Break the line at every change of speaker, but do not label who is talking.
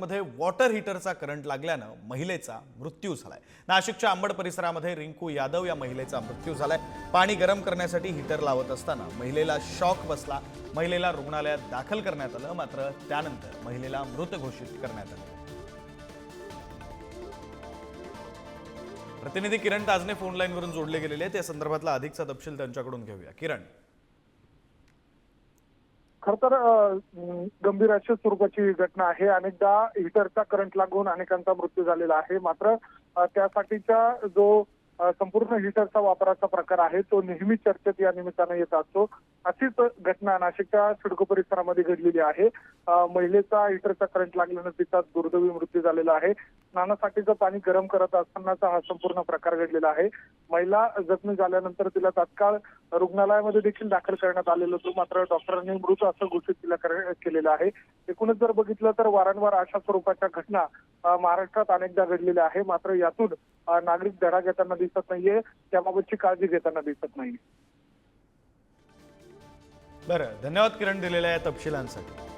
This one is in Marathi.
नाशिकमध्ये वॉटर हीटरचा करंट लागल्यानं महिलेचा मृत्यू झालाय. नाशिकच्या आंबड परिसरामध्ये रिंकू यादव या महिलेचा मृत्यू झालाय. पाणी गरम करण्यासाठी हीटर लावत असताना महिलेला शॉक बसला. महिलेला रुग्णालयात दाखल करण्यात आलं मात्र त्यानंतर महिलेला मृत घोषित करण्यात आलं. प्रतिनिधी किरण ताजने फोन लाईनवरून जोडले गेलेले आहेत. या संदर्भातला अधिकचा तपशील त्यांच्याकडून घेऊया. किरण.
खर तर गंभीर अशा स्वरूपाची ही घटना आहे. अनेकदा हिटरचा करंट लागून अनेकांचा मृत्यू झालेला आहे. मात्र त्यासाठीचा जो संपूर्ण हिटरचा वापराचा प्रकार आहे तो नेहमी चर्चेत या निमित्तानं येत असतो. अशीच घटना नाशिकच्या सिडको परिसरामध्ये घडलेली आहे. महिलेचा हिटरचा करंट लागल्यानं तिचा दुर्दैवी मृत्यू झालेला आहे. स्नानासाठीचं पाणी गरम करत असतानाचा हा संपूर्ण प्रकार घडलेला आहे. महिला जखमी झाल्यानंतर तिला तात्काळ रुग्णालयामध्ये देखील दाखल करण्यात आलेलं होतं. मात्र डॉक्टरांनी मृत असं घोषित तिला केलेलं आहे. एकूणच जर बघितलं तर वारंवार अशा स्वरूपाच्या घटना महाराष्ट्रात अनेकदा घडलेल्या आहे. मात्र यातून नागरिक धडा घेताना दिसत नाहीये. त्याबाबतची काळजी घेताना दिसत नाही.
बरं. धन्यवाद किरण दिलेल्या या तपशिलांसाठी.